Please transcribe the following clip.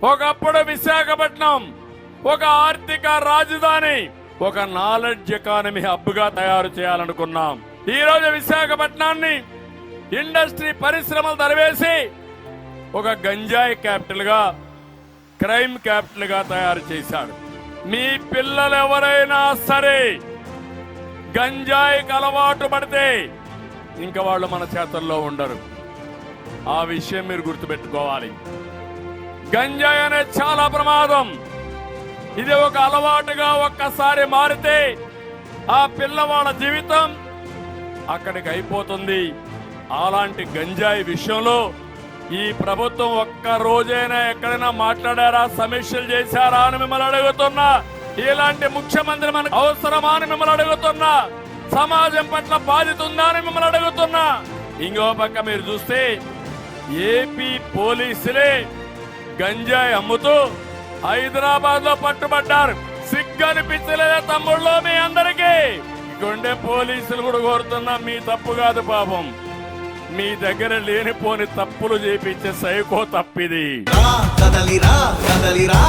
ఒకప్పుడు విశాఖపట్నం ఒక ఆర్థిక రాజధాని ఒక నాలెడ్జ్ ఎకానమీ హబ్గా తయారు చేయాలనుకున్నాం. ఈ రోజు విశాఖపట్నాన్ని ఇండస్ట్రీ పరిశ్రమలు తరివేసి ఒక గంజాయి క్యాపిటల్గా క్రైమ్ క్యాపిటల్గా తయారు చేశాడు. మీ పిల్లలు ఎవరైనా సరే గంజాయికి అలవాటు పడితే ఇంకా వాళ్ళు మన చేతుల్లో ఉండరు. ఆ విషయం మీరు గుర్తుపెట్టుకోవాలి. గంజాయి అనేది చాలా ప్రమాదం. ఇది ఒక అలవాటుగా ఒక్కసారి మారితే ఆ పిల్లవాళ్ళ జీవితం అక్కడికి అయిపోతుంది. అలాంటి గంజాయి విషయంలో ఈ ప్రభుత్వం ఒక్క రోజైనా ఎక్కడైనా మాట్లాడారా సమీక్షలు చేశారా అని మిమ్మల్ని అడుగుతున్నా. ఇలాంటి ముఖ్యమంత్రి మనకు అవసరమా అని మిమ్మల్ని అడుగుతున్నా. సమాజం పట్ల బాధ్యత ఉందా అని మిమ్మల్ని అడుగుతున్నా. ఇంకో పక్క మీరు చూస్తే ఏపీ పోలీసులే గంజాయి అమ్ముతూ హైదరాబాద్లో పట్టుబడ్డారు సిగ్గనిపించలేదా తమ్ముళ్ళు మీ అందరికీ. ఇక్కడుండే పోలీసులు కూడా కోరుతున్నా మీ తప్పు కాదు పాపం. మీ దగ్గర లేనిపోని తప్పులు చేపించే సైకో తప్పిది. కదలిరా కదలిరా.